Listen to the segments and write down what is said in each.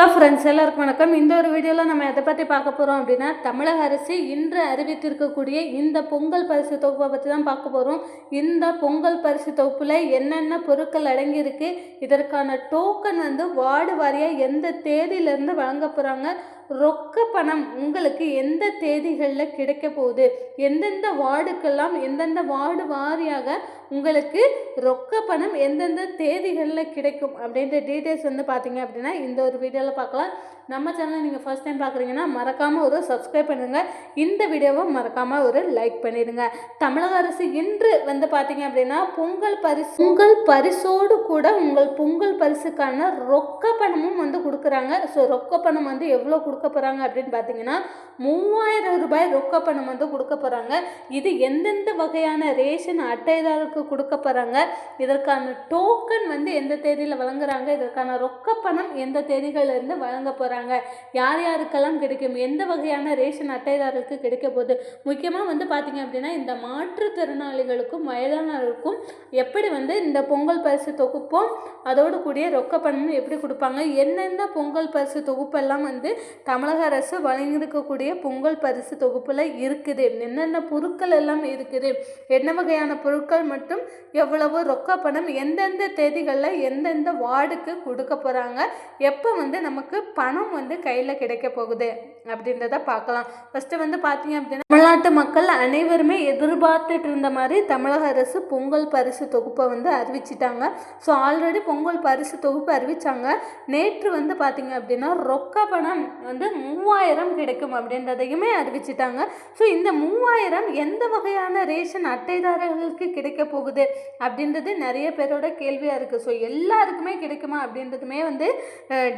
Hello friends எல்லாருக்கும் வணக்கம். இந்த ஒரு வீடியோவில் நம்ம எதை பற்றி பார்க்க போகிறோம் அப்படின்னா தமிழக அரசு இன்று அறிவித்திருக்கக்கூடிய இந்த பொங்கல் பரிசு தொகுப்பை பற்றி தான் பார்க்க போகிறோம் இந்த பொங்கல் பரிசு தொகுப்பில் என்னென்ன பொருட்கள் அடங்கியிருக்கு இதற்கான டோக்கன் வந்து வார்டு வாரியாக எந்த தேதியிலேருந்து வழங்க போகிறாங்க ரொக்க பணம் உங்களுக்கு எந்த தேதிகளில் கிடைக்க போகுது? எந்தெந்த வார்டுக்கெல்லாம் எந்தெந்த வார்டு வாரியாக உங்களுக்கு ரொக்க பணம் எந்தெந்த தேதிகளில் கிடைக்கும்? அப்படின்ற டீட்டெயில்ஸ் வந்து பார்த்தீங்க அப்படின்னா இந்த ஒரு வீடியோவில் பார்க்கலாம். நம்ம சேனலை நீங்கள் ஃபஸ்ட் டைம் பார்க்குறீங்கன்னா மறக்காமல் ஒரு சப்ஸ்கிரைப் பண்ணுங்கள் இந்த வீடியோவை மறக்காமல் ஒரு லைக் பண்ணிடுங்க. தமிழக அரசு இன்று வந்து பார்த்தீங்க அப்படின்னா பொங்கல் பரிசு பொங்கல் பரிசோடு கூட உங்கள் பொங்கல் பரிசுக்கான ரொக்க பணமும் வந்து கொடுக்குறாங்க. ஸோ ரொக்க பணம் வந்து எவ்வளோ கொடுக்க போகிறாங்க அப்படின்னு பார்த்தீங்கன்னா மூவாயிரம் ரூபாய் ரொக்க பணம் வந்து கொடுக்க போகிறாங்க இது எந்தெந்த வகையான ரேஷன் அட்டைதாரருக்கு கொடுக்க போகிறாங்க இதற்கான டோக்கன் வந்து எந்த தேதியில் வழங்குறாங்க? இதற்கான ரொக்க பணம் எந்த தேதிகளிலிருந்து வழங்க போகிறாங்க யார் யாருக்கெல்லாம் கிடைக்கும்? எந்த வகையான ரேஷன் அட்டைதாரருக்கு கிடைக்க போகுது? முக்கியமாக வந்து பார்த்தீங்க அப்படின்னா இந்த மாற்றுத்திறனாளிகளுக்கும் வயதானவருக்கும் எப்படி வந்து இந்த பொங்கல் பரிசு தொகுப்பும் அதோடு கூடிய ரொக்க பணமும் எப்படி கொடுப்பாங்க? என்னென்ன பொங்கல் பரிசு தொகுப்பெல்லாம் வந்து தமிழக அரசு வழங்கியிருக்கக்கூடிய பொங்கல் பரிசு தொகுப்பில் இருக்குது. என்னென்ன பொருட்கள் எல்லாம் இருக்குது? என்ன வகையான பொருட்கள் மற்றும் எவ்வளவு ரொக்க பணம் எந்தெந்த தேதிகளில் எந்தெந்த வார்டுக்கு கொடுக்க போகிறாங்க எப்போ வந்து நமக்கு பணம் வந்து கையில் கிடைக்க போகுது? அப்படின்றத பார்க்கலாம். ஃபஸ்ட்டு வந்து பார்த்தீங்க அப்படின்னா தமிழ்நாட்டு மக்கள் அனைவருமே எதிர்பார்த்துட்டு இருந்த மாதிரி தமிழக அரசு பொங்கல் பரிசு தொகுப்பை வந்து அறிவிச்சிட்டாங்க. ஸோ ஆல்ரெடி பொங்கல் பரிசு தொகுப்பு அறிவிச்சாங்க. நேற்று வந்து பார்த்திங்க அப்படின்னா ரொக்க பணம் வந்து மூவாயிரம் கிடைக்கும் அப்படின்றதையுமே அறிவிச்சிட்டாங்க. ஸோ இந்த மூவாயிரம் எந்த வகையான ரேஷன் அட்டைதாரர்களுக்கு கிடைக்க போகுது அப்படின்றது நிறைய பேரோட கேள்வியாக இருக்குது ஸோ எல்லாருக்குமே கிடைக்குமா அப்படின்றதுமே வந்து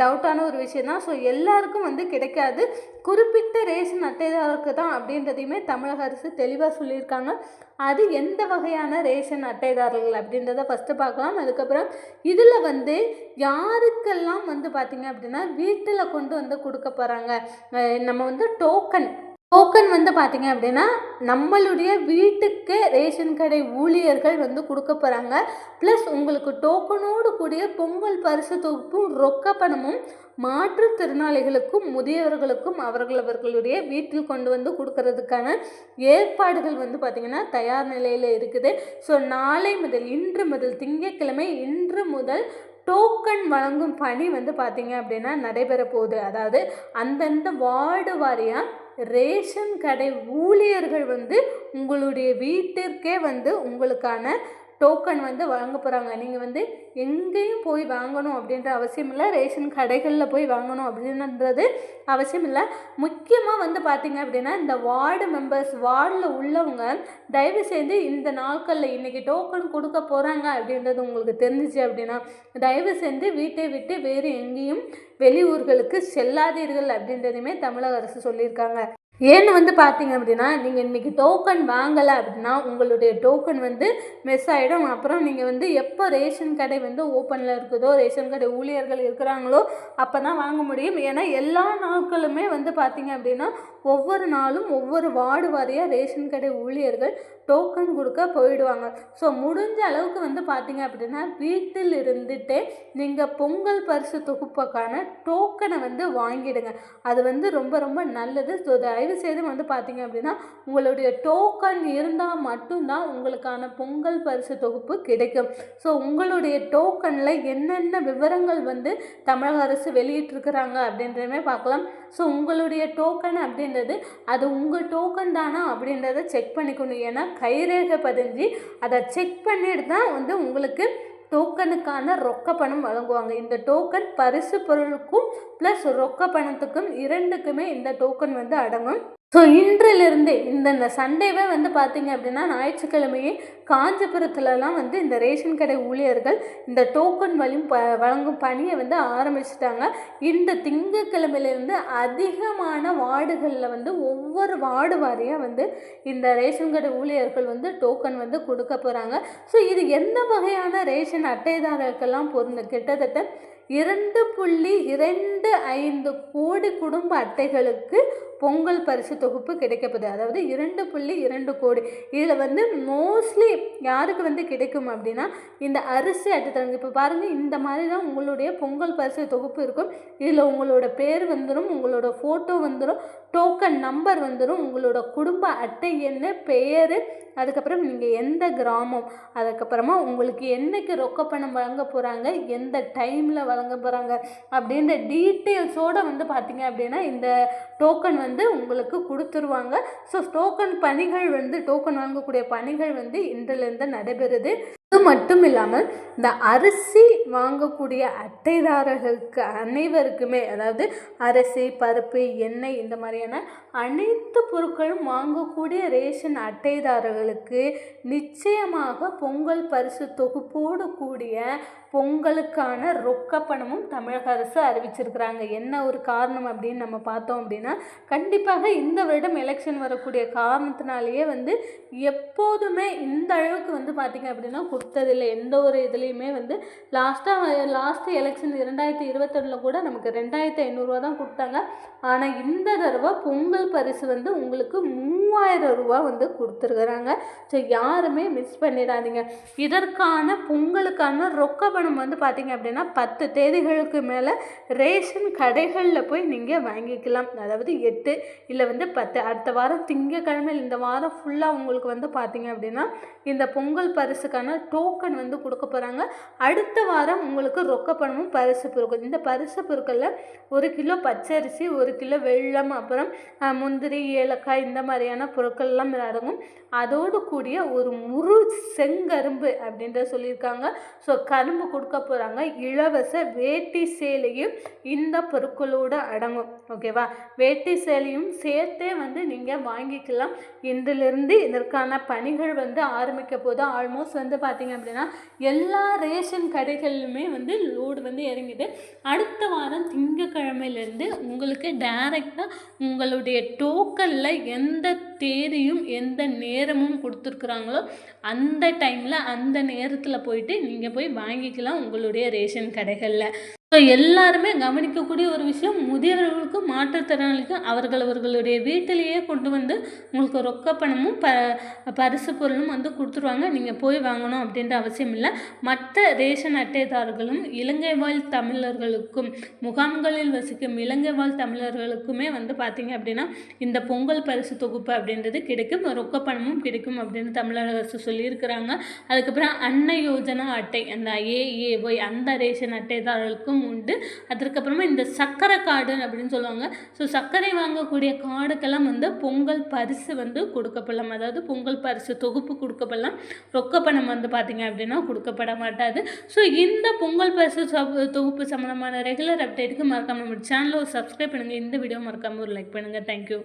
டவுட்டான ஒரு விஷயம் தான் ஸோ எல்லாருக்கும் வந்து கிடைக்காது. குறிப்பிட்ட ரேஷன் அட்டைதாரருக்கு தான் அப்படின்றதையுமே தமிழக அரசு தெளிவாக சொல்லியிருக்காங்க. அது எந்த வகையான ரேஷன் அட்டைதாரர்கள் அப்படின்றத ஃபஸ்ட்டு பார்க்கலாம். அதுக்கப்புறம் இதில் வந்து யாருக்கெல்லாம் வந்து பார்த்திங்க அப்படின்னா வீட்டில் கொண்டு வந்து கொடுக்க போகிறாங்க நம்ம வந்து டோக்கன் டோக்கன் வந்து பார்த்தீங்க அப்படின்னா நம்மளுடைய வீட்டுக்கு ரேஷன் கடை ஊழியர்கள் வந்து கொடுக்க போகிறாங்க ப்ளஸ் உங்களுக்கு டோக்கனோடு கூடிய பொங்கல் பரிசு தொகுப்பும் ரொக்க பணமும் மாற்றுத்திறனாளிகளுக்கும் முதியவர்களுக்கும் அவர்கள் அவர்களுடைய வீட்டில் கொண்டு வந்து கொடுக்கறதுக்கான ஏற்பாடுகள் வந்து பார்த்திங்கன்னா தயார் நிலையில் இருக்குது. ஸோ நாளை முதல் இன்று முதல் திங்கட்கிழமை இன்று முதல் டோக்கன் வழங்கும் பணி வந்து பார்த்திங்க அப்படின்னா நடைபெற போகுது. அதாவது அந்தந்த வார்டு வாரியாக ரேஷன் கடை ஊழியர்கள் வந்து உங்களுடைய வீட்டிற்கே வந்து உங்களுக்கான டோக்கன் வந்து வழங்க போகிறாங்க நீங்கள் வந்து எங்கேயும் போய் வாங்கணும் அப்படின்ற அவசியம் இல்லை. ரேஷன் கடைகளில் போய் வாங்கணும் அப்படின்றது அவசியம் இல்லை. முக்கியமாக வந்து பார்த்திங்க அப்படின்னா இந்த வார்டு மெம்பர்ஸ் வார்டில் உள்ளவங்க தயவு செய்து இந்த நாட்களில் இன்றைக்கி டோக்கன் கொடுக்க போகிறாங்க அப்படின்றது உங்களுக்கு தெரிஞ்சிச்சு அப்படின்னா தயவு செஞ்சு வீட்டை விட்டு வேறு எங்கேயும் வெளியூர்களுக்கு செல்லாதீர்கள் அப்படின்றதையுமே தமிழக அரசு சொல்லியிருக்காங்க. ஏன்னு வந்து பார்த்தீங்க அப்படின்னா நீங்கள் இன்றைக்கி டோக்கன் வாங்கலை அப்படின்னா உங்களுடைய டோக்கன் வந்து மிஸ் ஆகிடும் அப்புறம் நீங்கள் வந்து எப்போ ரேஷன் கடை வந்து ஓப்பனில் இருக்குதோ ரேஷன் கடை ஊழியர்கள் இருக்கிறாங்களோ அப்போ தான் வாங்க முடியும். ஏன்னா எல்லா நாட்களுமே வந்து பார்த்தீங்க அப்படின்னா ஒவ்வொரு நாளும் ஒவ்வொரு வார்டு வாரியாக ரேஷன் கடை ஊழியர்கள் டோக்கன் கொடுக்க போயிடுவாங்க. ஸோ முடிஞ்ச அளவுக்கு வந்து பார்த்தீங்க அப்படின்னா வீட்டில் இருந்துகிட்டே நீங்கள் பொங்கல் பரிசு தொகுப்புக்கான டோக்கனை வந்து வாங்கிடுங்க. அது வந்து ரொம்ப ரொம்ப நல்லது. ஸோ தயவு செய்து வந்து பார்த்தீங்க அப்படின்னா உங்களுடைய டோக்கன் இருந்தால் மட்டும்தான் உங்களுக்கான பொங்கல் பரிசு தொகுப்பு கிடைக்கும். ஸோ உங்களுடைய டோக்கனில் என்னென்ன விவரங்கள் வந்து தமிழக அரசு வெளியிட்டிருக்கிறாங்க அப்படின்றமே பார்க்கலாம். ஸோ உங்களுடைய டோக்கன் அப்படின்றது அது உங்கள் டோக்கன் தானா அப்படின்றத செக் பண்ணிக்கணும். ஏன்னா கைரேகை பதிஞ்சு அதை செக் பண்ணிட்டு தான் வந்து உங்களுக்கு டோக்கனுக்கான ரொக்க பணம் வழங்குவாங்க. இந்த டோக்கன் பரிசு பொருளுக்கும் ப்ளஸ் ரொக்க பணத்துக்கும் இரண்டுக்குமே இந்த டோக்கன் வந்து அடங்கும். ஸோ இன்றிலிருந்து இந்த இந்த சண்டேவே வந்து பார்த்தீங்க அப்படின்னா ஞாயிற்றுக்கிழமையே காஞ்சிபுரத்துலலாம் வந்து இந்த ரேஷன் கடை ஊழியர்கள் இந்த டோக்கன் வழியும் ப வழங்கும் பணியை வந்து ஆரம்பிச்சிட்டாங்க. இந்த திங்கக்கிழமையிலேருந்து அதிகமான வார்டுகளில் வந்து ஒவ்வொரு வார்டு வாரியாக வந்து இந்த ரேஷன் கடை ஊழியர்கள் வந்து டோக்கன் வந்து கொடுக்க போகிறாங்க ஸோ இது எந்த வகையான ரேஷன் அட்டைதாரருக்கெல்லாம் பொருந்து கிட்டத்தட்ட இரண்டு புள்ளி இரண்டு ஐந்து கோடி குடும்ப அட்டைகளுக்கு பொங்கல் பரிசு தொகுப்பு கிடைக்கப்போகுது. அதாவது இரண்டு புள்ளி இரண்டு கோடி. இதில் வந்து மோஸ்ட்லி யாருக்கு வந்து கிடைக்கும் அப்படின்னா இந்த அரிசி அட்டுத்தரங்க இப்போ பாருங்கள் இந்த மாதிரி தான் உங்களுடைய பொங்கல் பரிசு தொகுப்பு இருக்கும். இதில் உங்களோட பேர் வந்துடும் உங்களோட ஃபோட்டோ வந்துடும் டோக்கன் நம்பர் வந்துடும் உங்களோட குடும்ப அட்டை என்ன பெயர் அதுக்கப்புறம் நீங்கள் எந்த கிராமம் அதுக்கப்புறமா உங்களுக்கு என்றைக்கு ரொக்க பணம் வழங்க போகிறாங்க எந்த டைமில் வழங்க போகிறாங்க அப்படின்ற டீட்டெயில்ஸோடு வந்து பார்த்தீங்க அப்படின்னா இந்த டோக்கன் வந்து வந்து உங்களுக்கு கொடுத்துருவாங்க. ஸோ டோக்கன் பணிகள் வந்து டோக்கன் வாங்கக்கூடிய பணிகள் வந்து இன்றிலிருந்து நடைபெறுது. அது மட்டும் இல்லாமல் இந்த அரிசி வாங்கக்கூடிய அட்டைதாரர்களுக்கு அனைவருக்குமே அதாவது அரிசி பருப்பு எண்ணெய் இந்த மாதிரியான அனைத்து பொருட்களும் வாங்கக்கூடிய ரேஷன் அட்டைதாரர்களுக்கு நிச்சயமாக பொங்கல் பரிசு தொகுப்போடு கூடிய பொங்கலுக்கான ரொக்க பணமும் தமிழக அரசு அறிவிச்சிருக்கிறாங்க. என்ன ஒரு காரணம் அப்படின்னு நம்ம பார்த்தோம் அப்படின்னா கண்டிப்பாக இந்த வருடம் எலெக்ஷன் வரக்கூடிய காரணத்தினாலேயே வந்து எப்போதுமே இந்த அளவுக்கு வந்து பார்த்திங்க அப்படின்னா கொடுத்ததில்லை. எந்த ஒரு இதுலேயுமே வந்து லாஸ்ட்டாக லாஸ்ட்டு எலெக்ஷன் இரண்டாயிரத்தி இருபத்தொன்னில் கூட நமக்கு ரெண்டாயிரத்தி ஐநூறுரூவா தான் கொடுத்தாங்க. ஆனால் இந்த தடவை பொங்கல் பரிசு வந்து உங்களுக்கு மூவாயிரம் ரூபா வந்து கொடுத்துருக்குறாங்க. ஸோ யாருமே மிஸ் பண்ணிடாதீங்க. இதற்கான பொங்கலுக்கான ரொக்க பணம் வந்து பார்த்திங்க அப்படின்னா பத்து தேதிகளுக்கு மேலே ரேஷன் கடைகளில் போய் நீங்கள் வாங்கிக்கலாம். அதாவது எட்டு இல்லை வந்து பத்து. அடுத்த வாரம் திங்கக்கிழமையில் இந்த வாரம் ஃபுல்லாக உங்களுக்கு வந்து பார்த்திங்க அப்படின்னா இந்த பொங்கல் பரிசுக்கான டோக்கன் வந்து கொடுக்க போகிறாங்க அடுத்த வாரம் உங்களுக்கு ரொக்க பணமும் பரிசு பொருட்கள். இந்த பரிசு பொருட்களில் ஒரு கிலோ பச்சரிசி ஒரு கிலோ வெள்ளம் அப்புறம் முந்திரி ஏலக்காய் இந்த மாதிரியான பொருட்கள்லாம் அடங்கும். அதோடு கூடிய ஒரு முழு செங்கரும்பு அப்படின்ற சொல்லியிருக்காங்க. ஸோ கரும்பு கொடுக்க போகிறாங்க இலவச வேட்டி சேலையும் இந்த பொருட்களோடு அடங்கும். ஓகேவா வேட்டி சேலையும் சேர்த்தே வந்து நீங்கள் வாங்கிக்கலாம். இன்றிலிருந்து இதற்கான பணிகள் வந்து ஆரம்பிக்க போது ஆல்மோஸ்ட் வந்து பார்த்திங்க அப்படின்னா எல்லா ரேஷன் கடைகளிலுமே வந்து லோடு வந்து இறங்கிது. அடுத்த வாரம் திங்கக்கிழமையிலேருந்து உங்களுக்கு டைரெக்டாக உங்களுடைய டோக்கனில் எந்த தேதியும் எந்த நேரமும் கொடுத்துருக்குறாங்களோ அந்த டைமில் அந்த நேரத்தில் போயிட்டு நீங்கள் போய் வாங்கிக்கலாம். உங்களுடைய ரேஷன் கடைகளில். ஸோ எல்லாருமே கவனிக்கக்கூடிய ஒரு விஷயம் முதியவர்களுக்கும் மாற்றுத்திறனாளிக்கும் அவர்கள் அவர்களுடைய வீட்டிலேயே கொண்டு வந்து உங்களுக்கு ரொக்க பணமும் ப பரிசு பொருளும் வந்து கொடுத்துருவாங்க. நீங்கள் போய் வாங்கணும் அப்படின்ற அவசியம் இல்லை. மற்ற ரேஷன் அட்டைதாரர்களும் இலங்கை வாழ் தமிழர்களுக்கும் முகாம்களில் வசிக்கும் இலங்கை வாழ் தமிழர்களுக்குமே வந்து பார்த்திங்க அப்படின்னா இந்த பொங்கல் பரிசு தொகுப்பு அப்படின்றது கிடைக்கும். ரொக்க பணமும் கிடைக்கும் அப்படின்னு தமிழக அரசு சொல்லியிருக்கிறாங்க. அதுக்கப்புறம் அன்ன யோஜனா அட்டை அந்த ஏஏஒய் அந்த ரேஷன் அட்டைதாரர்களுக்கும் உண்டு. அதற்கப்புறமா இந்த சர்க்கரை காடு அப்படின்னு சொல்லுவாங்க. ஸோ சர்க்கரை வாங்கக்கூடிய கார்டுக்கெல்லாம் வந்து பொங்கல் பரிசு வந்து கொடுக்கப்படலாம். அதாவது பொங்கல் பரிசு தொகுப்பு கொடுக்கப்படலாம். ரொக்க பணம் வந்து பார்த்திங்க அப்படின்னா கொடுக்கப்பட மாட்டாது. ஸோ இந்த பொங்கல் பரிசு தொகுப்பு சம்மந்தமான ரெகுலர் அப்டேட்டுக்கு மறக்காமல் நம்ம சேனலை சப்ஸ்கிரைப் பண்ணுங்கள் இந்த வீடியோ மறக்காமல் ஒரு லைக் பண்ணுங்கள் தேங்க்யூ